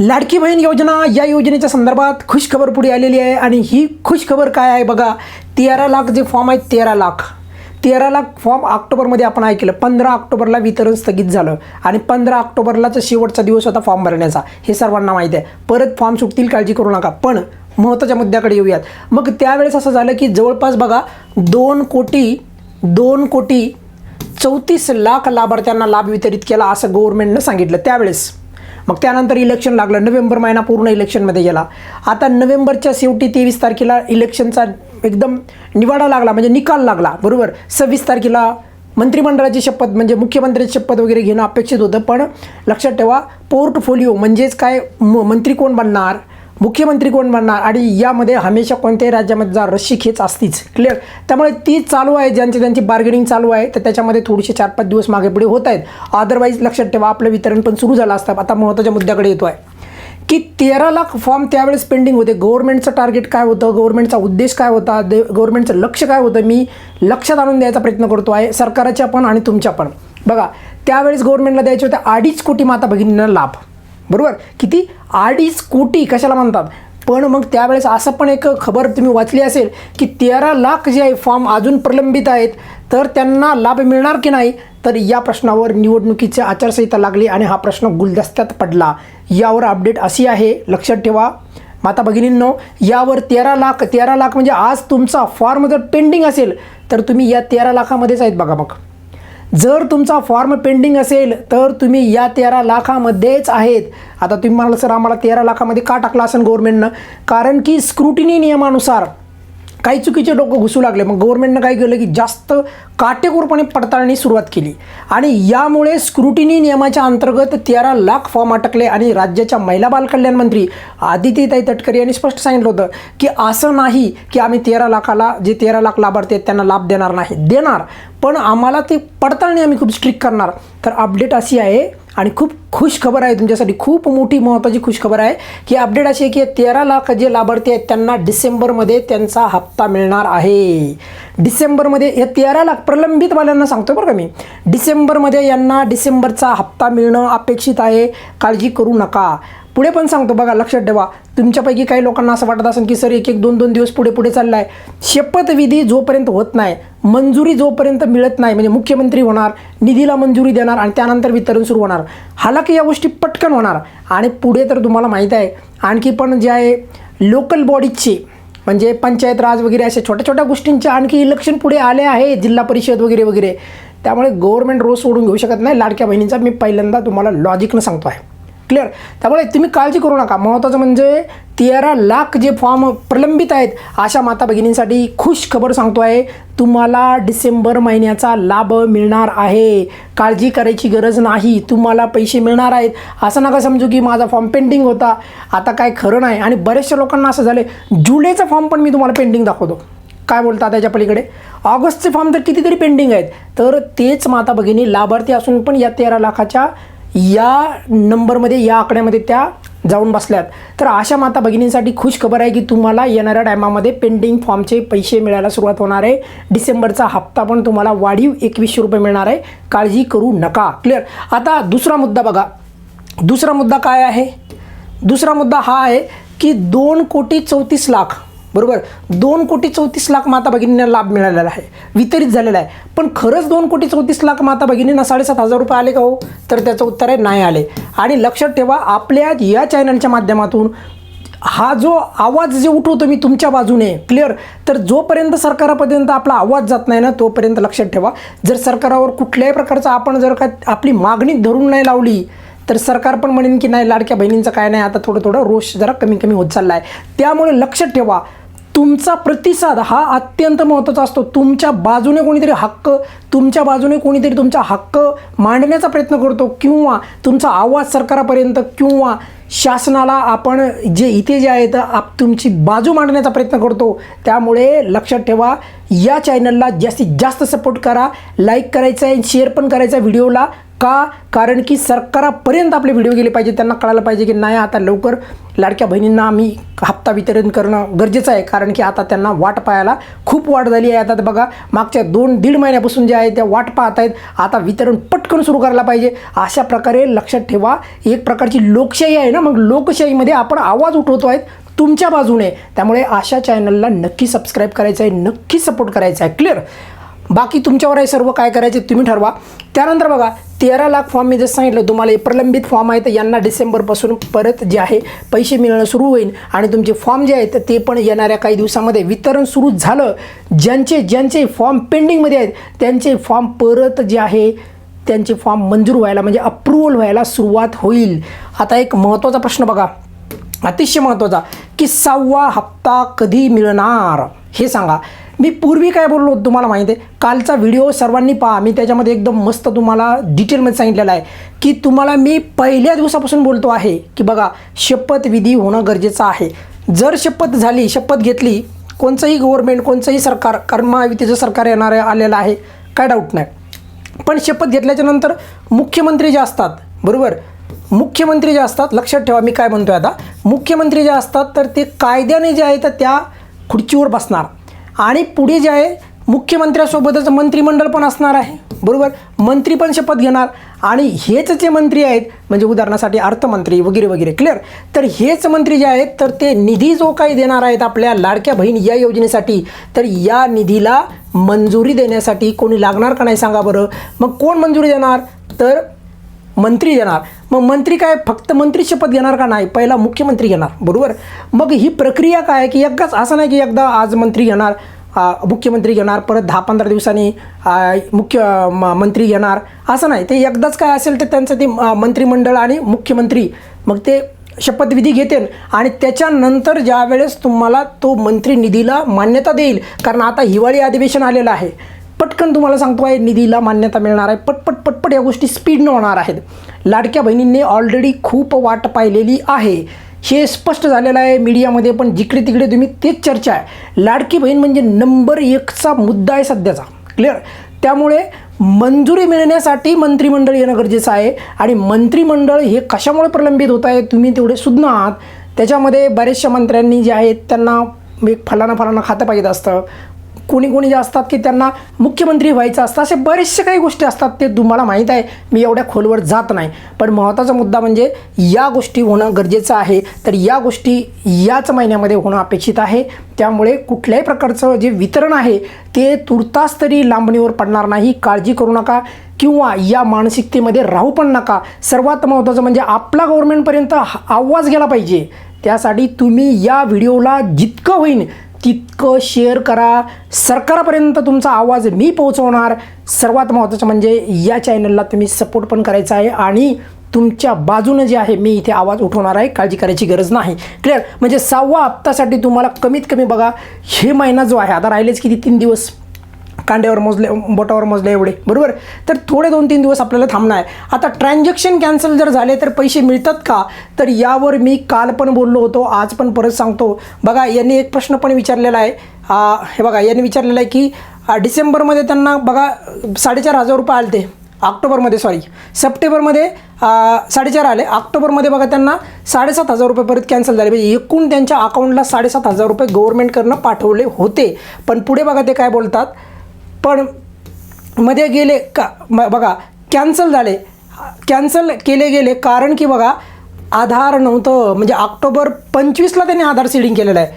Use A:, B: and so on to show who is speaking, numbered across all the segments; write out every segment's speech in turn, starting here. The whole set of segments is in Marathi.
A: लाडकी बहीण योजना या योजनेच्या संदर्भात खुशखबर पुढे आलेली आहे आणि ही खुशखबर काय आहे बघा? तेरा लाख जे फॉर्म आहेत तेरा लाख. तेरा लाख फॉर्म ऑक्टोबरमध्ये आपण ऐकलं. पंधरा ऑक्टोबरला वितरण स्थगित झालं आणि पंधरा ऑक्टोबरलाच शेवटचा दिवस होता फॉर्म भरण्याचा. हे सर्वांना माहीत आहे. परत फॉर्म सुटतील काळजी करू नका. पण महत्त्वाच्या मुद्द्याकडे येऊयात. मग त्यावेळेस असं झालं की जवळपास बघा दोन कोटी दोन कोटी चौतीस लाख लाभार्थ्यांना लाभ वितरित केला असं गव्हर्नमेंटनं सांगितलं. त्यावेळेस मग त्यानंतर इलेक्शन लागलं. नोव्हेंबर महिना पूर्ण इलेक्शनमध्ये गेला. आता नोव्हेंबरच्या शेवटी तेवीस तारखेला इलेक्शनचा एकदम निवाडा लागला म्हणजे निकाल लागला. बरोबर? सव्वीस तारखेला मंत्रिमंडळाची शपथ म्हणजे मुख्यमंत्र्याची शपथ वगैरे घेणं अपेक्षित होतं. पण लक्षात ठेवा पोर्टफोलिओ म्हणजेच काय? म मंत्री कोण बनणार? मुख्यमंत्री कोण बनणार? आणि यामध्ये हमेशा कोणत्याही राज्यामध्ये जा रशी खेच असतीच. क्लिअर त्यामुळे ती चालू आहे ज्यांची ज्यांची बार्गेनिंग चालू आहे तर त्याच्यामध्ये थोडीसे चार पाच दिवस मागे पुढे होत आहेत. अदरवाईज लक्षात ठेवा आपलं वितरण पण सुरू झालं असतं. आता महत्त्वाच्या मुद्द्याकडे येतो आहे की तेरा लाख फॉर्म त्यावेळेस पेंडिंग होते. गव्हर्नमेंटचं टार्गेट काय होतं? गव्हर्नमेंटचा उद्देश काय होता? दे गव्हर्नमेंटचं लक्ष काय होतं? मी लक्षात आणून द्यायचा प्रयत्न करतो आहे. सरकारच्या पण आणि तुमच्या पण. बघा त्यावेळेस गव्हर्नमेंटला द्यायचे होते अडीच कोटी माता भगिनींना लाभ. बरोबर? किती अडीच कोटी कशाला म्हणतात? पण मग त्यावेळेस असं पण एक खबर तुम्ही वाचली असेल की तेरा लाख जे आहे फॉर्म अजून प्रलंबित आहेत तर त्यांना लाभ मिळणार की नाही? तर या प्रश्नावर निवडणुकीची आचारसंहिता लागली आणि हा प्रश्न गुलदस्त्यात पडला. यावर अपडेट अशी आहे लक्षात ठेवा. माता भगिनींनो यावर तेरा लाख तेरा लाख म्हणजे आज तुमचा फॉर्म जर पेंडिंग असेल तर तुम्ही या तेरा लाखामध्येच आहेत बघा मग. जर तुमचा फॉर्म पेंडिंग असेल तर तुम्ही या तेरा लाखामध्येच आहेत. आता तुम्ही म्हणाल सर आम्हाला तेरा लाखामध्ये का टाकला असेल गव्हर्नमेंटनं कारण की स्क्रुटिनी नियमानुसार काही चुकीचे डोकं घुसू लागले. मग गव्हर्नमेंटनं काय केलं की जास्त काटेकोरपणे पडताळणी सुरुवात केली. आणि यामुळे स्क्रुटिनी नियमाच्या अंतर्गत तेरा लाख फॉर्म अटकले आणि राज्याच्या महिला बालकल्याण मंत्री आदित्यताई तटकरे यांनी स्पष्ट सांगितलं होतं की असं नाही की आम्ही तेरा लाखाला जे तेरा लाख लाभार्थी आहेत त्यांना लाभ देणार नाही. देणार पण आम्हाला ते पडताळणी आम्ही खूप स्ट्रिक्ट करणार. तर अपडेट अशी आहे. आणि खूप खुश खबर आहे तुमच्यासाठी. खूप मोठी महत्त्वाची खुश खबर आहे की अपडेट अशी आहे की तेरा लाख जे लाभार्थी आहेत त्यांना डिसेंबरमध्ये त्यांचा हप्ता मिळणार आहे. डिसेंबरमध्ये हे तेरा लाख प्रलंबितवाल्यांना सांगतो बरं का मी. डिसेंबरमध्ये यांना डिसेंबरचा हप्ता मिळणं अपेक्षित आहे. काळजी करू नका. पुढे पण सांगतो बघा लक्षात ठेवा. तुमच्यापैकी काही लोकांना असं वाटत असेल की सर एक एक दोन दोन दिवस पुढे पुढे चालला आहे शपथविधी जोपर्यंत होत नाही मंजुरी जोपर्यंत मिळत नाही म्हणजे मुख्यमंत्री होणार निधीला मंजुरी देणार आणि त्यानंतर वितरण सुरू होणार. हालाकी या गोष्टी पटकन होणार आणि पुढे तर तुम्हाला माहीत आहे आणखी पण जे आहे लोकल बॉडीजचे म्हणजे पंचायत राज वगैरे अशा छोट्या छोट्या गोष्टींचे आणखी इलेक्शन पुढे आले आहे जिल्हा परिषद वगैरे वगैरे. त्यामुळे गव्हर्नमेंट रोज सोडून घेऊ शकत नाही. लाडक्या बहिणींचा मी पहिल्यांदा तुम्हाला लॉजिकनं सांगतो आहे क्लिअर त्यामुळे तुम्ही काळजी करू नका. महत्त्वाचं म्हणजे तेरा लाख जे फॉर्म प्रलंबित आहेत अशा माता भगिनींसाठी खुश खबर सांगतो आहे तुम्हाला डिसेंबर महिन्याचा लाभ मिळणार आहे. काळजी करायची गरज नाही. तुम्हाला पैसे मिळणार आहेत. असं नका समजू की माझा फॉर्म पेंडिंग होता. आता काय खरं नाही. आणि बऱ्याचशा लोकांना असं झालं जुलैचा फॉर्म पण मी तुम्हाला पेंडिंग दाखवतो. काय बोलता त्याच्या पलीकडे? ऑगस्टचे फॉर्म तर कितीतरी पेंडिंग आहेत. तर तेच माता भगिनी लाभार्थी असून पण या तेरा लाखाच्या या नंबरमध्ये या आकड्यामध्ये त्या जाऊन बसल्यात. तर अशा माता भगिनींसाठी खुश खबर आहे की तुम्हाला येणाऱ्या टायमामध्ये पेंडिंग फॉर्मचे पैसे मिळायला सुरुवात होणार आहे. डिसेंबरचा हप्ता पण तुम्हाला वाढीव एकवीसशे रुपये मिळणार आहे. काळजी करू नका. क्लिअर आता दुसरा मुद्दा बघा. दुसरा मुद्दा काय आहे? दुसरा मुद्दा हा आहे की दोन कोटी चौतीस लाख बरोबर? दोन कोटी चौतीस लाख माता भगिनींना लाभ मिळालेला आहे. वितरित झालेला आहे. पण खरंच दोन कोटी चौतीस लाख माता भगिनींना साडेसात हजार रुपये आले का हो? तर त्याचं उत्तर आहे नाही आले. आणि लक्षात ठेवा आपल्या या चॅनलच्या माध्यमातून हा जो आवाज जे उठवतो मी तुमच्या बाजूने क्लिअर तर जोपर्यंत सरकारापर्यंत आपला आवाज जात नाही ना तोपर्यंत लक्षात ठेवा. जर सरकारावर कुठल्याही प्रकारचा आपण जर का आपली मागणी धरून नाही लावली तर सरकार पण म्हणेन की नाही लाडक्या बहिणींचं काय नाही आता थोडं थोडं रोष जरा कमी कमी होत चालला आहे त्यामुळे लक्षात ठेवा. तुमचा प्रतिसाद हा अत्यंत महत्त्वाचा असतो. तुमच्या बाजूने कोणीतरी हक्क तुमच्या बाजूने कोणीतरी तुमचा हक्क मांडण्याचा प्रयत्न करतो किंवा तुमचा आवाज सरकारापर्यंत किंवा शासनाला आपण जे इथे जे आहेत आप तुमची बाजू मांडण्याचा प्रयत्न करतो. त्यामुळे लक्षात ठेवा. या चॅनलला जास्तीत जास्त सपोर्ट करा. लाईक करायचं आहे शेअर पण करायचा व्हिडिओला का? कारण की सरकारापर्यंत आपले व्हिडिओ गेले पाहिजे त्यांना कळायला पाहिजे की नाही आता लवकर लाडक्या बहिणींना आम्ही हप्ता वितरण करणं गरजेचं आहे. कारण की आता त्यांना वाट पाहायला खूप वाट झाली आहे. आता बघा मागच्या दोन दीड महिन्यापासून जे आहे त्या वाट पाहत आहेत आता वितरण पटकन सुरू करायला पाहिजे. अशा प्रकारे लक्षात ठेवा. एक प्रकारची लोकशाही आहे ना मग लोकशाहीमध्ये आपण आवाज उठवतो आहेत तुमच्या बाजूने. त्यामुळे अशा चॅनलला नक्की सबस्क्राईब करायचं आहे नक्की सपोर्ट करायचा आहे. क्लिअर बाकी तुमच्यावर आहे सर्व काय करायचे तुम्ही ठरवा. त्यानंतर बघा तेरा लाख फॉर्म मी जसं सांगितलं तुम्हाला हे प्रलंबित फॉर्म आहे तर यांना डिसेंबरपासून परत जे आहे पैसे मिळणं सुरू होईल. आणि तुमचे फॉर्म जे आहेत ते पण येणाऱ्या काही दिवसामध्ये वितरण सुरू झालं. ज्यांचे ज्यांचे फॉर्म पेंडिंगमध्ये आहेत त्यांचे फॉर्म परत जे आहे त्यांचे फॉर्म मंजूर व्हायला म्हणजे अप्रूव्हल व्हायला सुरुवात होईल. आता एक महत्त्वाचा प्रश्न बघा. अतिशय महत्त्वाचा की सहावा हप्ता कधी मिळणार? हे सांगा. मी पूर्वी काय बोललो होतो तुम्हाला माहिती आहे? कालचा व्हिडिओ सर्वांनी पहा. मी त्याच्यामध्ये एकदम मस्त तुम्हाला डिटेलमध्ये सांगितलेला आहे की तुम्हाला मी पहिल्या दिवसापासून बोलतो आहे की बघा शपथविधी होणं गरजेचं आहे. जर शपथ झाली शपथ घेतली कोणचंही गव्हर्नमेंट कोणचंही सरकार कारण सरकार येणार आलेलं आहे काय डाऊट नाही. पण शपथ घेतल्याच्या नंतर मुख्यमंत्री जे असतात बरोबर? मुख्यमंत्री जे असतात लक्षात ठेवा मी काय म्हणतोय आता. मुख्यमंत्री जे असतात तर ते कायद्याने जे आहे तर त्या खुर्चीवर बसणार. आणि पुढे जे आहे मुख्यमंत्र्यासोबतच मंत्रिमंडळ पण असणार आहे. बरोबर? मंत्री पण शपथ घेणार. आणि हेच जे मंत्री आहेत म्हणजे उदाहरणासाठी अर्थमंत्री वगैरे वगैरे क्लिअर तर हेच मंत्री जे आहेत तर ते निधी जो काही देणार आहेत आपल्या लाडक्या बहीण या योजनेसाठी तर या निधीला मंजुरी देण्यासाठी कोणी लागणार का नाही सांगा बरं? मग कोण मंजुरी देणार? तर मंत्री देणार मग मंत्री काय फक्त मंत्री शपथ घेणार का नाही? पहिला मुख्यमंत्री घेणार. बरोबर? मग ही प्रक्रिया काय आहे की एकदाच असं नाही की एकदा आज मंत्री घेणार मुख्यमंत्री घेणार परत दहा पंधरा दिवसांनी मुख्य मंत्री घेणार असं नाही. ते एकदाच काय असेल तर त्यांचं ते मंत्रिमंडळ आणि मुख्यमंत्री मग ते शपथविधी घेतील आणि त्याच्यानंतर ज्या वेळेस तुम्हाला तो मंत्री निधीला मान्यता देईल कारण आता हिवाळी अधिवेशन आलेलं आहे. पटकन तुम्हाला सांगतो आहे निधीला मान्यता मिळणार आहे. पटपट पटपट या गोष्टी स्पीडनं होणार आहेत. लाडक्या बहिणींनी ऑलरेडी खूप वाट पाहिलेली आहे. हे स्पष्ट झालेलं आहे मीडियामध्ये पण जिकडे तिकडे तुम्ही तेच चर्चा आहे. लाडकी बहीण म्हणजे नंबर एकचा मुद्दा आहे सध्याचा. क्लिअर त्यामुळे मंजुरी मिळण्यासाठी मंत्रिमंडळ येणं गरजेचं आहे. आणि मंत्रिमंडळ हे कशामुळे प्रलंबित होत आहे तुम्ही तेवढे सुज्ञ आहात. त्याच्यामध्ये बऱ्याचशा मंत्र्यांनी जे आहेत त्यांना एक फलाना फलाना खातं पाहिजे असतं. कोणी कोणी जे असतात की त्यांना मुख्यमंत्री व्हायचं असतं असे बरेचसे काही गोष्टी असतात ते तुम्हाला माहीत आहे. मी एवढ्या खोलवर जात नाही. पण महत्त्वाचा मुद्दा म्हणजे या गोष्टी होणं गरजेचं आहे. तर या गोष्टी याच महिन्यामध्ये होणं अपेक्षित आहे. त्यामुळे कुठल्याही प्रकारचं जे वितरण आहे ते तुर्तास तरी लांबणीवर पडणार नाही. काळजी करू नका किंवा या मानसिकतेमध्ये राहू पण नका. सर्वात महत्त्वाचं म्हणजे आपला गव्हर्नमेंटपर्यंत हा- आवाज गेला पाहिजे. त्यासाठी तुम्ही या व्हिडिओला जितकं होईल तितकं शेअर करा. सरकारपर्यंत तुमचा आवाज मी पोहोचवणार. सर्वात महत्त्वाचं म्हणजे या चॅनलला तुम्ही सपोर्ट पण करायचा आहे आणि तुमच्या बाजूनं जे आहे मी इथे आवाज उठवणार आहे. काळजी करायची गरज नाही. क्लिअर म्हणजे सहावा हप्तासाठी तुम्हाला कमीत कमी बघा हे महिना जो आहे आता राहिलेच किती? तीन दिवस. कांड्यावर मोजले बोटावर मोजले एवढे. बरोबर? तर थोडे दोन तीन दिवस आपल्याला थांबणं आहे. आता ट्रान्झॅक्शन कॅन्सल जर झाले तर पैसे मिळतात का? तर यावर मी काल पण बोललो होतो आज पण परत सांगतो. बघा यांनी एक प्रश्न पण विचारलेला आहे. हे बघा यांनी विचारलेलं आहे की डिसेंबरमध्ये त्यांना बघा साडेचार हजार रुपये आले ते. ऑक्टोबरमध्ये सॉरी सप्टेंबरमध्ये साडेचार आले. ऑक्टोबरमध्ये बघा त्यांना साडेसात हजार रुपये परत कॅन्सल झाले. म्हणजे एकूण त्यांच्या अकाउंटला साडेसात हजार रुपये गव्हर्नमेंटकडनं पाठवले होते. पण पुढे बघा ते काय बोलतात? पण मध्ये गेले का म- बघा कॅन्सल झाले. कॅन्सल केले गेले कारण की बघा आधार नव्हतं. म्हणजे ऑक्टोबर पंचवीसला त्यांनी आधार सीडिंग केलेलं आहे.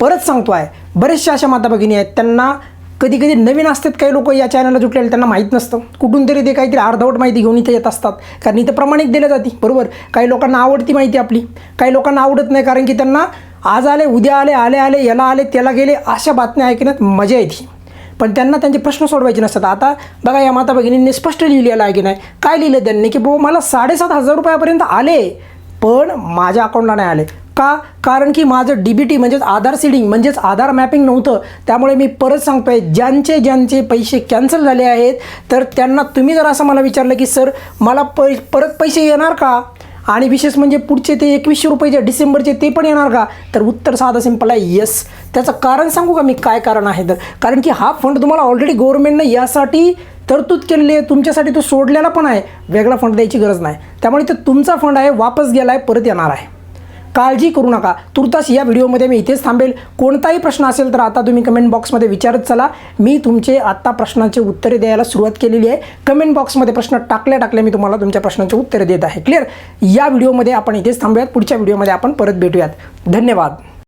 A: परत सांगतो आहे बरेचशा अशा माता भगिनी आहेत. त्यांना कधी कधी नवीन असतात काही लोक या चॅनलला जुटलेले त्यांना माहीत नसतं. कुठून तरी ते काहीतरी अर्धवट माहिती घेऊन इथे येत असतात. कारण इथं प्रमाणित दिल्या जाते बरोबर? काही लोकांना आवडती माहिती आपली. काही लोकांना आवडत नाही कारण की त्यांना आज आले उद्या आले आले आले याला आले त्याला गेले अशा बातम्या ऐकण्यात मजा येते. पण त्यांना त्यांचे प्रश्न सोडवायचे नसतात. आता बघा या माता भगिनींनी स्पष्ट लिहिलेलं आहे की नाही? काय लिहिलं त्यांनी? की भाऊ मला साडेसात हजार रुपयापर्यंत आले पण माझ्या अकाउंटला नाही आले. का? कारण की माझं डी बी टी म्हणजेच आधार सीडिंग म्हणजेच आधार मॅपिंग नव्हतं. त्यामुळे मी परत सांगतोय ज्यांचे ज्यांचे पैसे कॅन्सल झाले आहेत तर त्यांना तुम्ही जर असं मला विचारलं की सर मला पै परत पैसे येणार का? आणि विशेष म्हणजे पुढचे ते एकवीसशे रुपये जे डिसेंबरचे ते पण येणार का? तर उत्तर साधा सिंपल आहे येस त्याचं कारण सांगू का मी? काय कारण आहे? तर कारण की हा फंड तुम्हाला ऑलरेडी गव्हर्नमेंटनं यासाठी तरतूद केलेली आहे. तुमच्यासाठी तो सोडलेला पण आहे. वेगळा फंड द्यायची गरज नाही. त्यामुळे तो तुमचा फंड आहे वापस गेला आहे परत येणार आहे. काळजी करू नका. तुर्तास या व्हिडिओमध्ये मी इथेच थांबेल. कोणताही प्रश्न असेल तर आता तुम्ही कमेंट बॉक्समध्ये विचारत चला. मी तुमचे आत्ता प्रश्नांचे उत्तरे द्यायला सुरुवात केलेली आहे. कमेंट बॉक्समध्ये प्रश्न टाकल्या टाकल्या मी तुम्हाला तुमच्या प्रश्नांचे उत्तरे देत आहे. क्लिअर या व्हिडिओमध्ये आपण इथेच थांबूयात. पुढच्या व्हिडिओमध्ये आपण परत भेटूयात. धन्यवाद.